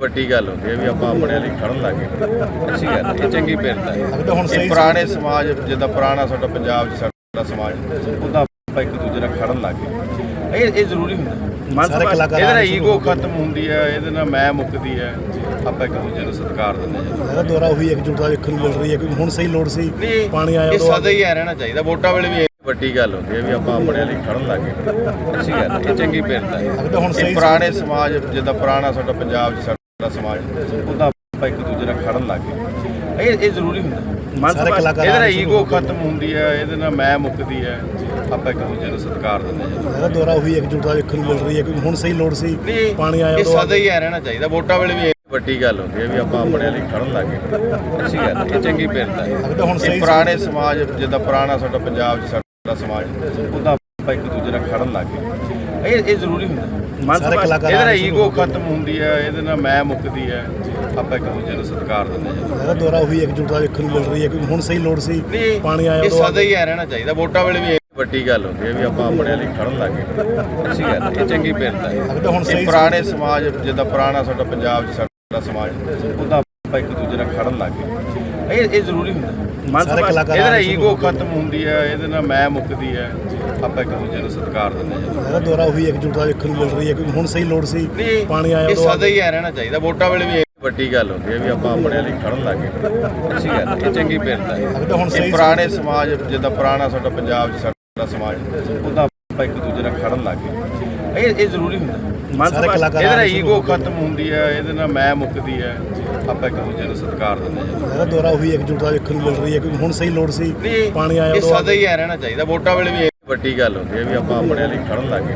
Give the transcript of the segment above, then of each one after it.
ਵੱਡੀ ਗੱਲ ਹੁੰਦੀ ਹੈ ਵੀ ਆਪਾਂ ਆਪਣੇ ਲਈ ਖੜਨ ਲੱਗੇ। ਅੱਛੀ ਗੱਲ ਹੈ, ਇਹ ਚੰਗੀ ਪਿਰਤਾ ਹੈ। ਤਾਂ ਹੁਣ ਸਹੀ ਇਹ ਪੁਰਾਣੇ ਸਮਾਜ ਜਿੱਦਾਂ ਪੁਰਾਣਾ ਸਾਡਾ ਪੰਜਾਬ 'ਚ ਸਾਡਾ ਸਮਾਜ ਉਹਦਾ ਆਪਾਂ ਇੱਕ ਦੂਜੇ ਨਾਲ ਖੜਨ ਲੱਗੇ। ਇਹ ਇਹ ਜ਼ਰੂਰੀ ਹੁੰਦਾ। ਮਨ ਇਹਦੇ ਈਗੋ ਖਤਮ ਹੁੰਦੀ ਹੈ ਇਹਦੇ ਨਾਲ ਮੈਂ ਮੁੱਕਦੀ ਹੈ। ਆਪਾਂ ਇੱਕ ਦੂਜੇ ਨੂੰ ਸਤਿਕਾਰ ਦਿੰਦੇ ਹਾਂ। ਇਹਦਾ ਦੁਆਰਾ ਉਹੀ ਇਕਜੁੱਟਤਾ ਦੇਖਣ ਨੂੰ ਮਿਲ ਰਹੀ ਹੈ ਕਿ ਹੁਣ ਸਹੀ ਲੋੜ ਸੀ ਪਾਣੀ ਆਇਆ ਇਹ ਉਦੋਂ ਸਦਾ ਹੀ ਐ ਰਹਿਣਾ ਚਾਹੀਦਾ। ਵੋਟਾਂ ਵੇਲੇ ਵੀ ਇਹ ਵੱਡੀ ਗੱਲ ਹੁੰਦੀ ਹੈ ਵੀ ਆਪਾਂ ਆਪਣੇ ਲਈ ਖੜਨ ਲੱਗੇ। ਅੱਛੀ ਗੱਲ ਹੈ, ਇਹ ਚੰਗੀ ਪਿਰਤਾ ਹੈ। ਇਹ ਪੁਰਾਣੇ ਸਮਾਜ ਜਿੱਦਾਂ ਪੁਰਾਣਾ ਸਾਡਾ ਪੰਜਾਬ 'ਚ ਸਮਾਜ ਉਹਦਾ ਆਪਾਂ ਇੱਕ ਦੂਜੇ ਨਾਲ ਖੜਨ ਲੱਗੇ ਇਹ ਇਹ ਜ਼ਰੂਰੀ ਹੁੰਦਾ। ਮਨ ਇਹਦੇ ਨਾਲ ਈਗੋ ਖਤਮ ਹੁੰਦੀ ਹੈ ਇਹਦੇ ਨਾਲ ਮੈਂ ਮੁੱਕਦੀ ਹੈ। ਆਪਾਂ ਇੱਕ ਦੂਜੇ ਨੂੰ ਸਤਿਕਾਰ ਦਿੰਦੇ ਹਾਂ। ਇਹਦਾ ਦੁਆਰਾ ਉਹੀ ਇਕਜੁੱਟਤਾ ਦੇਖਣ ਨੂੰ ਮਿਲ ਰਹੀ ਹੈ ਕਿ ਹੁਣ ਸਹੀ ਲੋੜ ਸੀ ਪਾਣੀ ਆਇਆ ਇਹ ਸਦਾ ਹੀ ਐ ਰਹਿਣਾ ਚਾਹੀਦਾ। ਵੋਟਾਂ ਵੇਲੇ ਵੀ ਇਹ ਵੱਡੀ ਗੱਲ ਹੁੰਦੀ ਹੈ ਵੀ ਆਪਾਂ ਆਪਣੇ ਲਈ ਖੜਨ ਲੱਗੇ ਅੱਛੀ ਗੱਲ ਹੈ, ਇਹ ਚੰਗੀ ਹੈ। ਤਾਂ ਹੁਣ ਸਹੀ ਪੁਰਾਣੇ ਸਮਾਜ ਜਿੱਦਾਂ ਪੁਰਾਣਾ ਸਾਡਾ ਪੰਜਾਬ 'ਚ ਸਾਡਾ ਸਮਾਜ ਉਹਦਾ ਆਪਾਂ ਇੱਕ ਦੂਜੇ ਨਾਲ ਖੜਨ ਲੱਗੇ ਇਹ ਇਹ ਜ਼ਰੂਰੀ ਹੁੰਦਾ। ਸਾਰੇ ਕਲਾਕਾਰ ਇਹਦੇ ਈਗੋ ਖਤਮ ਹੁੰਦੀ ਹੈ ਇਹਦੇ ਨਾਲ ਮੈਂ ਮੁੱਕਦੀ ਹੈ। ਆਪਾਂ ਇੱਕ ਦੂਜੇ ਨੂੰ ਸਤਿਕਾਰ ਦਿੰਦੇ ਹਾਂ। ਇਹਦਾ ਦੁਆਰਾ ਉਹੀ ਇਕਜੁੱਟਤਾ ਦੇਖਣ ਨੂੰ ਮਿਲ ਰਹੀ ਹੈ ਕਿ ਹੁਣ ਸਹੀ ਲੋੜ ਸੀ ਪਾਣੀ ਆਇਆ ਇਹ ਸਦਾ ਹੀ ਐ ਰਹਿਣਾ ਚਾਹੀਦਾ। ਵੋਟਾਂ ਵੇਲੇ ਵੀ ਇਹ ਵੱਡੀ ਗੱਲ ਹੁੰਦੀ ਹੈ ਵੀ ਆਪਾਂ ਆਪਣੇ ਲਈ ਖੜਨ ਲੱਗੇ ਅੱਛੀ ਗੱਲ ਹੈ, ਇਹ ਚੰਗੀ ਪਿਰਤਾ ਹੈ। ਤਾਂ ਹੁਣ ਸਹੀ ਪੁਰਾਣੇ ਸਮਾਜ ਜਿੱਦਾਂ ਪੁਰਾਣਾ ਸਾਡਾ ਪੰਜਾਬ 'ਚ ਸਾਡਾ ਸਮਾਜ ਉਹਦਾ ਆਪਾਂ ਇੱਕ ਦੂਜੇ ਨਾਲ ਖੜਨ ਲੱਗੇ ਇਹ ਇਹ ਜ਼ਰੂਰੀ ਹੁੰਦਾ। ਮਨ ਸਾਰੇ ਕਲਾਕਾਰ ਇਹਦੇ ਨਾਲ ਈਗੋ ਖਤਮ ਹੁੰਦੀ ਹੈ ਇਹਦੇ ਨਾਲ ਮੈਂ ਮੁੱਕਦੀ ਹੈ ਆਪਾਂ ਇੱਕ ਦੂਜੇ ਨੂੰ ਸਤਿਕਾਰ ਦਿੰਦੇ ਹਾਂ। ਇਹਦਾ ਦੁਆਰਾ ਉਹੀ ਇਕਜੁੱਟਤਾ ਦੇਖਣ ਨੂੰ ਮਿਲ ਰਹੀ ਹੈ ਕਿ ਹੁਣ ਸਹੀ ਲੋੜ ਸੀ ਪਾਣੀ ਆਇਆ ਇਹ ਸਦਾ ਹੀ ਐ ਰਹਿਣਾ ਚਾਹੀਦਾ ਵੋਟਾਂ ਵੇਲੇ ਵੀ ਇਹ ਵੱਡੀ ਗੱਲ ਹੁੰਦੀ ਹੈ ਵੀ ਆਪਾਂ ਆਪਣੇ ਲਈ ਖੜਨ ਲੱਗੇ ਅੱਛੀ ਗੱਲ ਹੈ, ਇਹ ਚੰਗੀ ਪਿਰਤਾ ਹੈ। ਹੁਣ ਸਹੀ ਪੁਰਾਣੇ ਸਮਾਜ ਜਿੱਦਾਂ ਪੁਰਾਣਾ ਸਾਡਾ ਪੰਜਾਬ 'ਚ ਸਾਡਾ ਸਮਾਜ ਉਹਦਾ ਆਪਾਂ ਇੱਕ ਦੂਜੇ ਨਾਲ ਖੜਨ ਲੱਗੇ ਇਹ ਇਹ ਜ਼ਰੂਰੀ ਹੁੰਦਾ। ਮਨ ਸਾਰੇ ਕਲਾਕਾਰ ਇਹਦੇ ਨਾਲ ਈਗੋ ਖਤਮ ਹੁੰਦੀ ਹੈ ਇਹਦੇ ਨਾਲ ਮੈਂ ਮੁੱਕਦੀ ਹੈ। ਆਪਾਂ ਇੱਕ ਦੂਜੇ ਨੂੰ ਸਤਿਕਾਰ ਦਿੰਦੇ ਹਾਂ। ਇਹਦਾ ਦੁਆਰਾ ਉਹੀ ਇਕਜੁੱਟਤਾ ਦੇਖਣ ਨੂੰ ਮਿਲ ਰਹੀ ਹੈ ਕਿ ਹੁਣ ਸਹੀ ਲੋੜ ਸੀ ਨਹੀਂ ਪਾਣੀ ਆਇਆ ਇਹ ਸਦਾ ਹੀ ਐ ਰਹਿਣਾ ਚਾਹੀਦਾ ਵੋਟਾਂ ਵੇਲੇ ਵੀ ਇਹ ਵੱਡੀ ਗੱਲ ਹੁੰਦੀ ਹੈ ਵੀ ਆਪਾਂ ਆਪਣੇ ਲਈ ਖੜਨ ਲੱਗੇ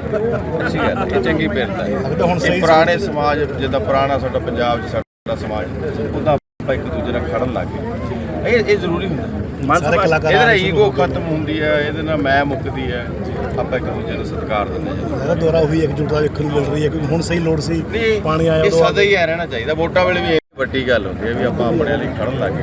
ਅੱਛੀ ਗੱਲ ਹੈ, ਇਹ ਚੰਗੀ ਪਿਰਤਾ ਹੈ। ਤਾਂ ਹੁਣ ਸਹੀ ਪੁਰਾਣੇ ਸਮਾਜ ਜਿੱਦਾਂ ਪੁਰਾਣਾ ਸਾਡਾ ਪੰਜਾਬ 'ਚ ਸਾਡਾ ਸਮਾਜ ਉਹਦਾ ਆਪਾਂ ਇੱਕ ਦੂਜੇ ਨਾਲ ਖੜਨ ਲੱਗੇ ਇਹ ਇਹ ਜ਼ਰੂਰੀ ਹੁੰਦਾ। ਸਾਰੇ ਕਲਾਕਾਰ ਇਹਦੇ ਨਾਲ ਈਗੋ ਖਤਮ ਹੁੰਦੀ ਹੈ ਇਹਦੇ ਨਾਲ ਮੈਂ ਮੁੱਕਦੀ ਹੈ। ਆਪਾਂ ਇੱਕ ਦੂਜੇ ਨੂੰ ਸਤਿਕਾਰ ਦਿੰਦੇ ਹਾਂ। ਇਹਦਾ ਦੁਆਰਾ ਉਹੀ ਇਕਜੁੱਟਤਾ ਦੇਖਣ ਨੂੰ ਮਿਲ ਰਹੀ ਹੈ ਕਿ ਹੁਣ ਸਹੀ ਲੋੜ ਸੀ ਨਹੀਂ ਪਾਣੀ ਆਇਆ ਇਹ ਸਦਾ ਹੀ ਐ ਰਹਿਣਾ ਚਾਹੀਦਾ ਵੋਟਾਂ ਵੇਲੇ ਵੀ ਇਹ ਵੱਡੀ ਗੱਲ ਹੁੰਦੀ ਹੈ ਵੀ ਆਪਾਂ ਆਪਣੇ ਲਈ ਖੜਨ ਲੱਗੇ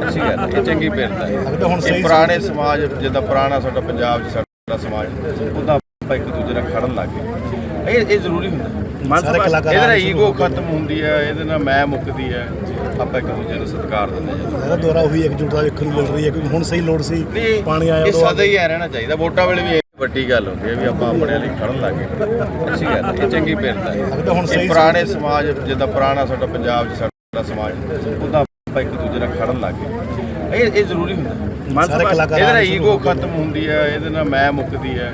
ਅੱਛੀ ਗੱਲ ਹੈ, ਇਹ ਚੰਗੀ ਪਿਰਤਾ ਹੈ। ਇਹ ਸਹੀ ਪੁਰਾਣੇ ਸਮਾਜ ਜਿੱਦਾਂ ਪੁਰਾਣਾ ਸਾਡਾ ਪੰਜਾਬ 'ਚ ਸਾਡਾ ਸਮਾਜ ਉਹਦਾ ਆਪਾਂ ਇੱਕ ਦੂਜੇ ਨਾਲ ਖੜਨ ਲੱਗੇ ਇਹ ਇਹ ਜ਼ਰੂਰੀ ਹੁੰਦਾ। ਮਨ ਸਾਰੇ ਸਭਾ- ਕਲਾਕਾਰ ਇਹਦੇ ਨਾਲ ਈਗੋ ਖਤਮ ਹੁੰਦੀ ਹੈ ਇਹਦੇ ਨਾਲ ਮੈਂ ਮੁੱਕਦੀ ਹੈ। ਆਪਾਂ ਇੱਕ ਦੂਜੇ ਨੂੰ ਸਤਿਕਾਰ ਦਿੰਦੇ ਹਾਂ। ਇਹਦਾ ਦੁਆਰਾ ਉਹੀ ਇਕਜੁੱਟਤਾ ਦੇਖਣ ਨੂੰ ਮਿਲ ਰਹੀ ਹੈ ਕਿ ਹੁਣ ਸਹੀ ਲੋੜ ਸੀ ਪਾਣੀ ਆਇਆ ਇਹ ਸਦਾ ਹੀ ਐ ਰਹਿਣਾ ਚਾਹੀਦਾ। ਵੋਟਾਂ ਵੇਲੇ ਵੀ ਇਹ ਵੱਡੀ ਗੱਲ ਹੁੰਦੀ ਹੈ ਵੀ ਆਪਾਂ ਆਪਣੇ ਲਈ ਖੜਨ ਲੱਗੇ ਅੱਛੀ ਗੱਲ ਹੈ, ਇਹ ਚੰਗੀ ਪਿਰਤਾ ਹੈ। ਇਹ ਪੁਰਾਣੇ ਸਮਾਜ ਜਿੱਦਾਂ ਪੁਰਾਣਾ ਸਾਡਾ ਪੰਜਾਬ 'ਚ ਸਾਡਾ ਸਮਾਜ ਉਹਦਾ ਆਪਾਂ ਇੱਕ ਦੂਜੇ ਨਾਲ ਖੜਨ ਲੱਗੇ ਇਹ ਇਹ ਜ਼ਰੂਰੀ ਹੁੰਦਾ। ਮਨ ਕਲਾਕਾਰ ਇਹਦੇ ਨਾਲ ਈਗੋ ਖਤਮ ਹੁੰਦੀ ਹੈ ਇਹਦੇ ਨਾਲ ਮੈਂ ਮੁੱਕਦੀ ਹੈ।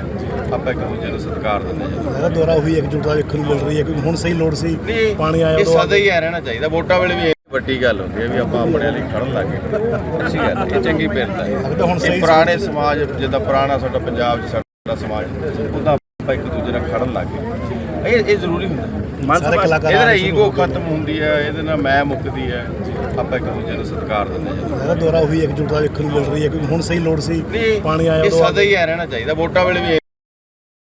ਆਪਾਂ ਇੱਕ ਦੂਜੇ ਨੂੰ ਸਤਿਕਾਰ ਦਿੰਦੇ ਹਾਂ। ਇਹਦਾ ਦੁਆਰਾ ਉਹੀ ਇਕਜੁੱਟਤਾ ਦੇਖਣ ਨੂੰ ਮਿਲ ਰਹੀ ਹੈ ਕਿ ਹੁਣ ਸਹੀ ਲੋੜ ਸੀ ਪਾਣੀ ਆਇਆ ਉਦੋਂ ਸਦਾ ਹੀ ਐ ਰਹਿਣਾ ਚਾਹੀਦਾ। ਵੋਟਾਂ ਵੇਲੇ ਵੀ ਇਹ ਵੱਡੀ ਗੱਲ ਹੁੰਦੀ ਹੈ ਵੀ ਆਪਾਂ ਆਪਣੇ ਲਈ ਖੜਨ ਲੱਗੇ ਅੱਛੀ ਗੱਲ ਹੈ, ਇਹ ਚੰਗੀ ਪਿਰਤਾ ਹੈ। ਇਹ ਸਹੀ ਪੁਰਾਣੇ ਸਮਾਜ ਜਿੱਦਾਂ ਪੁਰਾਣਾ ਸਾਡਾ ਪੰਜਾਬ 'ਚ ਸਾਡਾ ਸਮਾਜ ਉਹਦਾ ਆਪਾਂ ਇੱਕ ਦੂਜੇ ਨਾਲ ਖੜਨ ਲੱਗੇ ਇਹ ਇਹ ਜ਼ਰੂਰੀ ਹੁੰਦਾ। ਸਾਰੇ ਕਲਾਕਾਰ ਇਹਦੇ ਨਾਲ ਸ਼ੁਰੂ ਈਗੋ ਖਤਮ ਹੁੰਦੀ ਹੈ ਇਹਦੇ ਨਾਲ ਮੈਂ ਮੁੱਕਦੀ ਹੈ। ਆਪਾਂ ਇੱਕ ਦੂਜੇ ਨੂੰ ਸਤਿਕਾਰ ਦਿੰਦੇ ਹਾਂ। ਇਹਦਾ ਦੁਆਰਾ ਉਹੀ ਇਕਜੁੱਟਤਾ ਦੇਖਣ ਨੂੰ ਮਿਲ ਰਹੀ ਹੈ ਕਿ ਹੁਣ ਸਹੀ ਲੋੜ ਸੀ ਪਾਣੀ ਆਇਆ ਇਹ ਉਦੋਂ ਸਦਾ ਹੀ ਐ ਰਹਿਣਾ ਚਾਹੀਦਾ ਵੋਟਾਂ ਵੇਲੇ ਵੀ